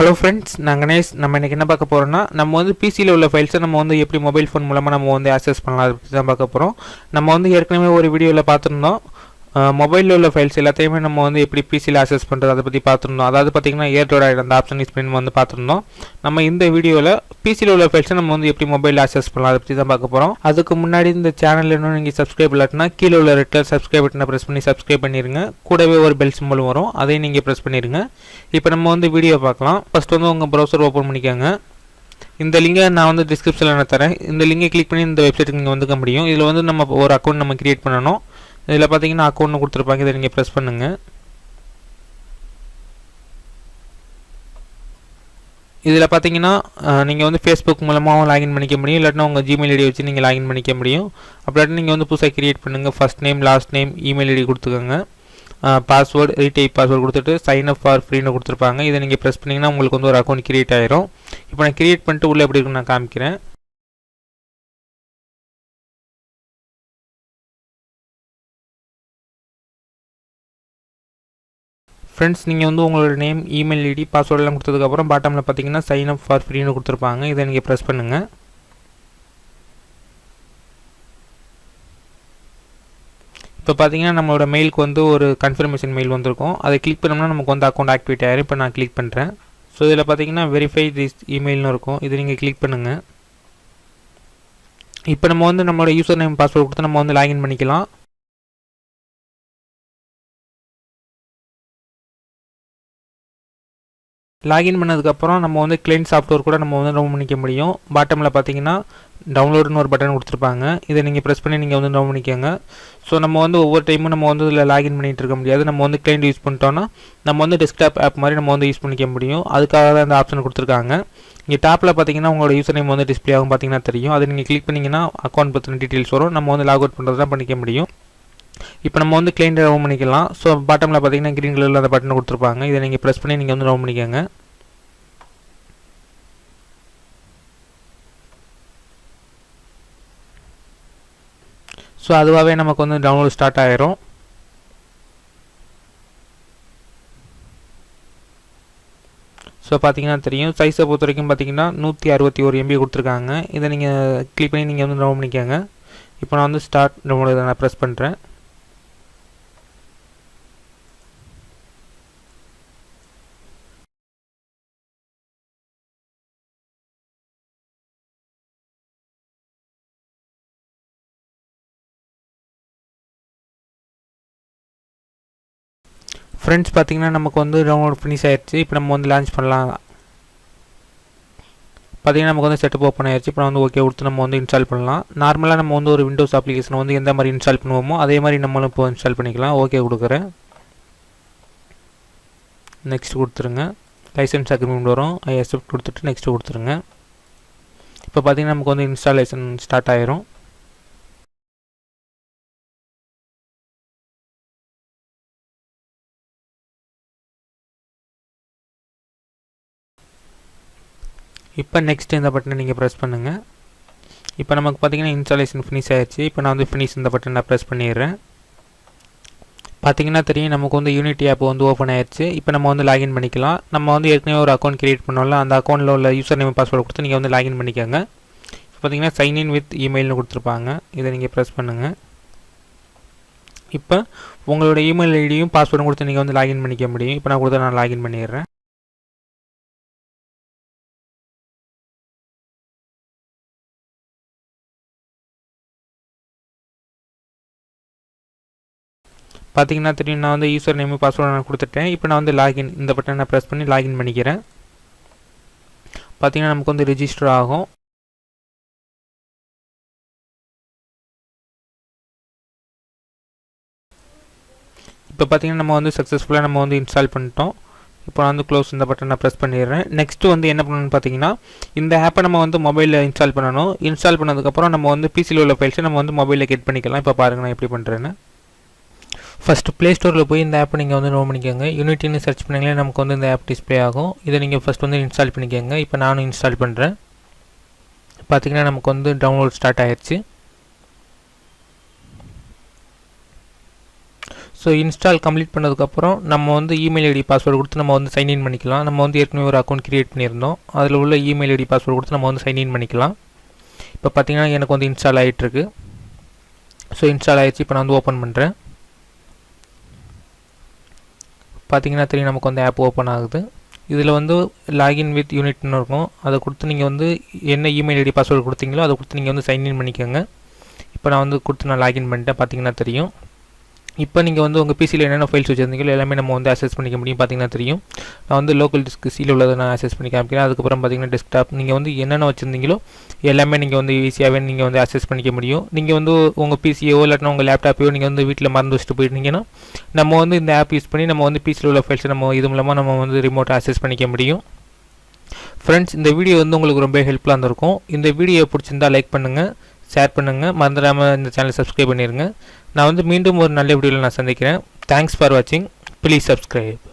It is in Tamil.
ஹலோ ஃப்ரெண்ட்ஸ் நான் கணேஷ். நம்ம இன்றைக்கி என்ன பார்க்க போகிறோம்னா நம்ம வந்து பிசியில் உள்ள ஃபைல்ஸை நம்ம வந்து எப்படி மொபைல் ஃபோன் மூலமாக நம்ம வந்து ஆக்சஸ் பண்ணலாம் அதை பற்றி தான் பார்க்க போகிறோம் நம்ம வந்து ஏற்கனவே ஒரு வீடியோவில் பார்த்துருந்தோம். மொபைலில் உள்ள ஃபைல்ஸ் எல்லாத்தையுமே நம்ம வந்து எப்படி பிசியில் ஆக்சஸ் பண்ணுறது அதை பற்றி பார்த்துருந்தோம். அதாவது பார்த்திங்கன்னா ஏர்டோட அந்த ஆப்ஷன் யூஸ் பண்ணி வந்து பார்த்துருந்தோம். நம்ம இந்த வீடியோவில் பிசியில் உள்ள ஃபைல்ஸை நம்ம வந்து எப்படி மொபைலில் ஆக்சஸ் பண்ணலாம் அதை பற்றி தான் பார்க்க போகிறோம் அதுக்கு முன்னாடி இந்த சேனல் இன்னும் நீங்கள் சப்ஸ்கிரைப் இல்லாட்டினா கீழே உள்ள ரெட்டில் சப்ஸ்கிரைப் பட்டனை ப்ரெஸ் பண்ணி சப்ஸ்கிரைப் பண்ணிடுங்க கூடவே ஒரு பெல் சிம்பிள் வரும். அதையும் நீங்கள் ப்ரெஸ் பண்ணிடுங்க இப்போ நம்ம வந்து வீடியோ பார்க்கலாம். ஃபஸ்ட் வந்து உங்கள் ப்ரௌசர் ஓப்பன் பண்ணிக்கோங்க. இந்த லிங்கை நான் வந்து டிஸ்கிரிப்ஷனில் நான் தரேன். இந்த லிங்கை கிளிக் பண்ணி இந்த வெப்சைட்டுக்கு நீங்கள் வந்துக்க முடியும். இதில் வந்து நம்ம ஒரு அக்கௌண்ட் நம்ம கிரியேட் பண்ணணும். இதில் பார்த்தீங்கன்னா அக்கௌண்ட்னு கொடுத்துருப்பாங்க. இதை நீங்கள் ப்ரெஸ் பண்ணுங்கள் இதில் பார்த்தீங்கன்னா நீங்கள் வந்து ஃபேஸ்புக் மூலமாகவும் லாகின் பண்ணிக்க முடியும். இல்லாட்டினா உங்கள் ஜிமெயில் ஐடி வச்சு நீங்கள் லாகின் பண்ணிக்க முடியும். அப்படி நீங்கள் வந்து புதுசாக கிரியேட் பண்ணுங்கள் first name last name email ID கொடுத்துக்கோங்க. பாஸ்வேர்டு ரீடைப் பாஸ்வேர்டு கொடுத்துட்டு சைன் அப் ஃபார் ஃப்ரீன்னு கொடுத்துருப்பாங்க. இதை நீங்கள் ப்ரெஸ் பண்ணிங்கன்னா உங்களுக்கு வந்து ஒரு அக்கௌண்ட் கிரியேட் ஆயிரும். இப்போ நான் கிரியேட் பண்ணிட்டு உள்ளே எப்படி இருக்குன்னு நான் காமிக்கிறேன். ஃப்ரெண்ட்ஸ் நீங்கள் வந்து உங்களோட நேம் இமெயில் ஐடி பாஸ்வேர்டெலாம் கொடுத்ததுக்கப்புறம் பாட்டமில் பார்த்தீங்கன்னா சைன் அப் ஃபார் ஃப்ரீன்னு கொடுத்துருப்பாங்க. இதை நீங்கள் ப்ரெஸ் பண்ணுங்கள் இப்போ பார்த்தீங்கன்னா நம்மளோட மெயிலுக்கு வந்து ஒரு கன்ஃபர்மேஷன் மெயில் வந்திருக்கும். அதை கிளிக் பண்ணோம்னா நமக்கு வந்து அக்கௌண்ட் ஆக்டிவேட் ஆயிரும். இப்போ நான் கிளிக் பண்ணுறேன் ஸோ இதில் பார்த்தீங்கன்னா வெரிஃபை திஸ் இமெயில்னு இருக்கும். இது நீங்கள் கிளிக் பண்ணுங்கள் இப்போ நம்ம வந்து நம்மளோட யூசர் நேம் பாஸ்வேர்டு கொடுத்து நம்ம வந்து லாகின் பண்ணிக்கலாம். லாகின் பண்ணதுக்கப்புறம் நம்ம வந்து கிளைண்ட் சாஃப்ட்வேர் கூட நம்ம வந்து டவுன் பண்ணிக்க முடியும். பாட்டமில் பார்த்தீங்கன்னா டவுன்லோடுன்னு ஒரு பட்டன் கொடுத்துருப்பாங்க. இதை நீங்கள் ப்ரெஸ் பண்ணி நீங்கள் வந்து டவுன் பண்ணிக்கோங்க. ஸோ நம்ம வந்து ஒவ்வொரு டைமும் நம்ம வந்து இதில் லாகின் பண்ணிகிட்டு இருக்க முடியாது. நம்ம வந்து கிளைண்ட் யூஸ் பண்ணிட்டோன்னா நம்ம வந்து டெஸ்க்டாப் ஆப் மாதிரி நம்ம வந்து யூஸ் பண்ணிக்க முடியும். அதுக்காக தான் இந்த ஆப்ஷன் கொடுத்துருக்காங்க. இங்கே டாப்பில் பார்த்தீங்கன்னா உங்களோட யூசர் நேம் வந்து டிஸ்பிளே ஆகும் பார்த்தீங்கன்னா தெரியும். அதை நீங்கள் கிளிக் பண்ணிங்கன்னா அக்கௌண்ட் பற்றின டீட்டெயில்ஸ் வரும். நம்ம வந்து லாக் அவுட் பண்ணுறது தான் பண்ணிக்க முடியும். இப்போ நம்ம வந்து கிளைண்ட் ரவுன் பண்ணிக்கலாம். ஸோ பாட்டமில் பார்த்தீங்கன்னா க்ரீன் கலரில் அந்த பட்டன் கொடுத்துருப்பாங்க. இதை நீங்கள் ப்ரெஸ் பண்ணி நீங்கள் வந்து ரவுன் பண்ணிக்கோங்க. ஸோ அதுவாகவே நமக்கு வந்து டவுன்லோட் ஸ்டார்ட் ஆகிரும் ஸோ பார்த்தீங்கன்னா தெரியும். சைஸை பொறுத்த வரைக்கும் பார்த்தீங்கன்னா நூற்றி அறுபத்தி ஒரு எம்பி கொடுத்துருக்காங்க. இதை நீங்கள் கிளிக் பண்ணி நீங்கள் வந்து டவுன் பண்ணிக்கோங்க. இப்போ நான் வந்து ஸ்டார்ட் டவுன்லோட் நான் ப்ரெஸ் பண்ணுறேன் ஃப்ரெண்ட்ஸ் பார்த்தீங்கன்னா நமக்கு வந்து டவுன்லோட் ஃபினிஷ் ஆயிடுச்சு இப்போ நம்ம வந்து லான்ச் பண்ணலாம். பார்த்தீங்கன்னா நமக்கு வந்து செட்டப் ஓப்பன் ஆயிடுச்சு இப்போ வந்து ஓகே கொடுத்து நம்ம வந்து இன்ஸ்டால் பண்ணலாம். நார்மலாக நம்ம வந்து ஒரு விண்டோஸ் அப்ளிகேஷன் வந்து எந்த மாதிரி இன்ஸ்டால் பண்ணுவோமோ அதே மாதிரி நம்மளும் இப்போ இன்ஸ்டால் பண்ணிக்கலாம். ஓகே கொடுக்குறேன். நெக்ஸ்ட் கொடுத்துருங்க. லைசன்ஸ் அக்ரிமெண்ட் வரும். ஐ அக்செப்ட் கொடுத்துட்டு நெக்ஸ்ட் கொடுத்துருங்க. இப்போ பார்த்தீங்கன்னா நமக்கு வந்து இன்ஸ்டாலேஷன் ஸ்டார்ட் ஆயிரும். இப்போ நெக்ஸ்ட் இந்த பட்டனை நீங்கள் ப்ரெஸ் பண்ணுங்கள் இப்போ நமக்கு பார்த்தீங்கன்னா இன்ஸ்டாலேஷன் ஃபினிஷ் ஆயிடுச்சு. இப்போ நான் வந்து ஃபினிஷ் இந்த பட்டன் நான் ப்ரெஸ் பண்ணிடுறேன். பார்த்தீங்கன்னா தெரியும் நமக்கு வந்து யூனிட்டி ஆப் வந்து ஓப்பன் ஆயிடுச்சு. இப்போ நம்ம வந்து லாகின் பண்ணிக்கலாம். நம்ம வந்து ஏற்கனவே ஒரு அக்கௌண்ட் கிரியேட் பண்ணோம்ல அந்த அக்கௌண்ட்டில் உள்ள யூசர் நேம் பாஸ்வேர்டு கொடுத்து நீங்கள் வந்து லாகின் பண்ணிக்கோங்க. இப்போ பார்த்தீங்கன்னா சைன்இன் வித் இமெயில்னு கொடுத்துருப்பாங்க. இதை நீங்கள் ப்ரெஸ் பண்ணுங்கள் இப்போ உங்களோட இமெயில் ஐடியும் பாஸ்வேர்டும் கொடுத்து நீங்கள் வந்து லாகின் பண்ணிக்க முடியும். இப்போ நான் கொடுத்து நான் லாகின் பண்ணிடுறேன். பார்த்தீங்கன்னா தெரியும் நான் வந்து யூசர் நேமு பாஸ்வேர்டு நான் கொடுத்துட்டேன். இப்போ நான் வந்து லாகின் இந்த பட்டனை நான் ப்ரெஸ் பண்ணி லாகின் பண்ணிக்கிறேன். பார்த்தீங்கன்னா நமக்கு வந்து ரிஜிஸ்டர் ஆகும். இப்போ பார்த்தீங்கன்னா நம்ம வந்து சக்ஸஸ்ஃபுல்லாக நம்ம வந்து இன்ஸ்டால் பண்ணிட்டோம். இப்போ நான் வந்து க்ளோஸ் இந்த பட்டனை நான் ப்ரெஸ் பண்ணிடுறேன். நெக்ஸ்ட்டு வந்து என்ன பண்ணணும்னு பார்த்தீங்கன்னா இந்த ஆப்பை நம்ம வந்து மொபைலில் இன்ஸ்டால் பண்ணணும். இன்ஸ்டால் பண்ணதுக்கப்புறம் நம்ம வந்து பிசியில் உள்ள ஃபைல்ஸை நம்ம வந்து மொபைலில் கெட் பண்ணிக்கலாம். இப்போ பாருங்கள் நான் எப்படி பண்ணுறேன்னு ஃபஸ்ட்டு ப்ளே ஸ்டோரில் போய் இந்த ஆப் நீங்கள் வந்து நோட் பண்ணிக்கோங்க. யூனிட்டின்னு சர்ச் பண்ணிங்களே நமக்கு வந்து இந்த ஆப் டிஸ்பிளே ஆகும். இதை நீங்கள் ஃபஸ்ட் வந்து இன்ஸ்டால் பண்ணிக்கோங்க. இப்போ நானும் இன்ஸ்டால் பண்ணுறேன் பார்த்தீங்கன்னா நமக்கு வந்து டவுன்லோட் ஸ்டார்ட் ஆயிடுச்சு ஸோ இன்ஸ்டால் கம்ப்ளீட் பண்ணதுக்கப்புறம் நம்ம வந்து இமெயில் ஐடி பாஸ்வேர்டு கொடுத்து நம்ம வந்து சைன்இன் பண்ணிக்கலாம். நம்ம வந்து ஏற்கனவே ஒரு அக்கௌண்ட் கிரியேட் பண்ணியிருந்தோம். அதில் உள்ள இமெயில் ஐடி பாஸ்வேர்டு கொடுத்து நம்ம வந்து சைன்இன் பண்ணிக்கலாம். இப்போ பார்த்தீங்கன்னா எனக்கு வந்து இன்ஸ்டால் ஆகிட்டுருக்கு ஸோ இன்ஸ்டால் ஆகிடுச்சு இப்போ நான் வந்து ஓப்பன் பண்ணுறேன் பார்த்தீங்கன்னா தெரியும் நமக்கு வந்து ஆப் ஓப்பன் ஆகுது. இதில் வந்து லாகின் வித் யூனிட்னு இருக்கும். அதை கொடுத்து நீங்கள் வந்து என்ன இமெயில் ஐடி பாஸ்வேர்டு கொடுத்தீங்களோ அதை கொடுத்து நீங்கள் வந்து சைன்இன் பண்ணிக்கோங்க. இப்போ நான் வந்து கொடுத்து நான் லாகின் பண்ணிட்டேன் பார்த்தீங்கன்னா தெரியும். இப்போ நீங்கள் வந்து உங்கள் பிசியில் என்னென்ன ஃபைல்ஸ் வச்சுருந்தீங்களோ எல்லாமே நம்ம வந்து அக்சஸ் பண்ணிக்க முடியும் பார்த்தீங்கன்னா தெரியும். நான் வந்து லோக்கல் டிஸ்க் சியில் உள்ளதை நான் அக்சஸ் பண்ணி காமிக்கிறேன். அதுக்கப்புறம் பார்த்தீங்கன்னா டெஸ்க்டாப் நீங்கள் வந்து என்னென்ன வச்சுருந்தீங்களோ எல்லாமே நீங்கள் வந்து ஈஸியாகவே நீங்கள் வந்து அக்சஸ் பண்ணிக்க முடியும். நீங்கள் வந்து உங்கள் பிசியோ இல்லாட்டினா உங்கள் லேப்டாப்பையோ நீங்கள் வந்து வீட்டில் மறந்து வச்சுட்டு போயிருந்தீங்கன்னா நம்ம வந்து இந்த ஆப் யூஸ் பண்ணி நம்ம வந்து பிசியில் உள்ள ஃபைல்ஸை நம்ம இது மூலமாக நம்ம வந்து ரிமோட் அக்சஸ் பண்ணிக்க முடியும். ஃப்ரெண்ட்ஸ் இந்த வீடியோ வந்து உங்களுக்கு ரொம்ப ஹெல்ப்ஃபுல்லாக இருந்திருக்கும். இந்த வீடியோ பிடிச்சிருந்தா லைக் பண்ணுங்கள் ஷேர் பண்ணுங்கள் மறந்துடாமல் இந்த சேனலை சப்ஸ்கிரைப் பண்ணிடுங்க நான் வந்து மீண்டும் ஒரு நல்ல வீடியோவில் நான் சந்திக்கிறேன். தேங்க்ஸ் ஃபார் வாட்சிங் ப்ளீஸ் சப்ஸ்கிரைப்